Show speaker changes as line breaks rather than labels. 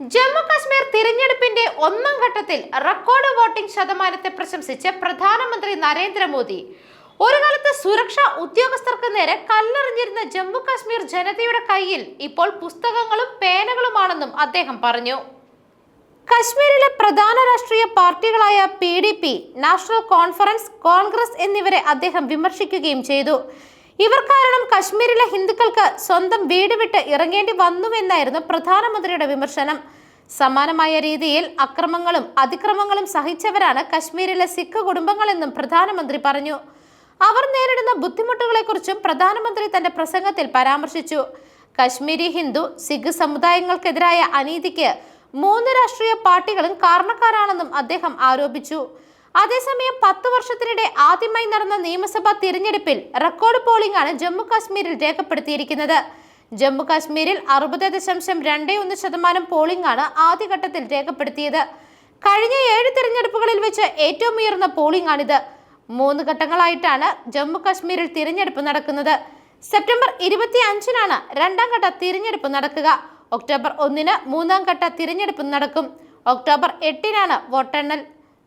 ജമ്മു കാശ്മീർ തിരഞ്ഞെടുപ്പിന്റെ ഒന്നാം ഘട്ടത്തിൽ റെക്കോർഡ് വോട്ടിംഗ് ശതമാനത്തെ പ്രശംസിച്ച് പ്രധാനമന്ത്രി നരേന്ദ്രമോദി. ഒരു കാലത്ത് സുരക്ഷാ ഉദ്യോഗസ്ഥർക്ക് നേരെ കല്ലെറിഞ്ഞിരുന്ന ജമ്മു കാശ്മീർ ജനതയുടെ കയ്യിൽ ഇപ്പോൾ പുസ്തകങ്ങളും പേനകളുമാണെന്നും അദ്ദേഹം പറഞ്ഞു. കശ്മീരിലെ പ്രധാന രാഷ്ട്രീയ പാർട്ടികളായ P D P National Conference Congress എന്നിവരെ അദ്ദേഹം വിമർശിക്കുകയും ചെയ്തു. ഇവർ കാരണം കശ്മീരിലെ ഹിന്ദുക്കൾക്ക് സ്വന്തം വീട് വിട്ട് ഇറങ്ങേണ്ടി വന്നുവെന്നായിരുന്നു പ്രധാനമന്ത്രിയുടെ വിമർശനം. സമാനമായ രീതിയിൽ അക്രമങ്ങളും അതിക്രമങ്ങളും സഹിച്ചവരാണ് കശ്മീരിലെ സിഖ് കുടുംബങ്ങളെന്നും പ്രധാനമന്ത്രി പറഞ്ഞു. അവർ നേരിടുന്ന ബുദ്ധിമുട്ടുകളെക്കുറിച്ചും പ്രധാനമന്ത്രി തന്റെ പ്രസംഗത്തിൽ പരാമർശിച്ചു. കശ്മീരി ഹിന്ദു സിഖ് സമുദായങ്ങൾക്കെതിരായ അനീതിക്ക് മൂന്ന് രാഷ്ട്രീയ പാർട്ടികളും കാരണക്കാരാണെന്നും അദ്ദേഹം ആരോപിച്ചു. അതേസമയം പത്ത് വർഷത്തിനിടെ ആദ്യമായി നടന്ന നിയമസഭാ തിരഞ്ഞെടുപ്പിൽ റെക്കോർഡ് പോളിംഗ് ആണ് ജമ്മു കാശ്മീരിൽ രേഖപ്പെടുത്തിയിരിക്കുന്നത്. ജമ്മു കാശ്മീരിൽ അറുപത് ദശാംശം രണ്ട് ഒന്ന് ശതമാനം പോളിംഗ് ആണ് ആദ്യഘട്ടത്തിൽ രേഖപ്പെടുത്തിയത്. കഴിഞ്ഞ ഏഴ് തിരഞ്ഞെടുപ്പുകളിൽ വെച്ച് ഏറ്റവും ഉയർന്ന പോളിംഗ് ആണിത് മൂന്ന് ഘട്ടങ്ങളായിട്ടാണ് ജമ്മു കാശ്മീരിൽ തിരഞ്ഞെടുപ്പ് നടക്കുന്നത്. സെപ്റ്റംബർ ഇരുപത്തി അഞ്ചിനാണ് രണ്ടാം ഘട്ട തിരഞ്ഞെടുപ്പ് നടക്കുക. ഒക്ടോബർ ഒന്നിന് മൂന്നാം ഘട്ട തിരഞ്ഞെടുപ്പ് നടക്കും. ഒക്ടോബർ എട്ടിനാണ് വോട്ടെണ്ണൽ.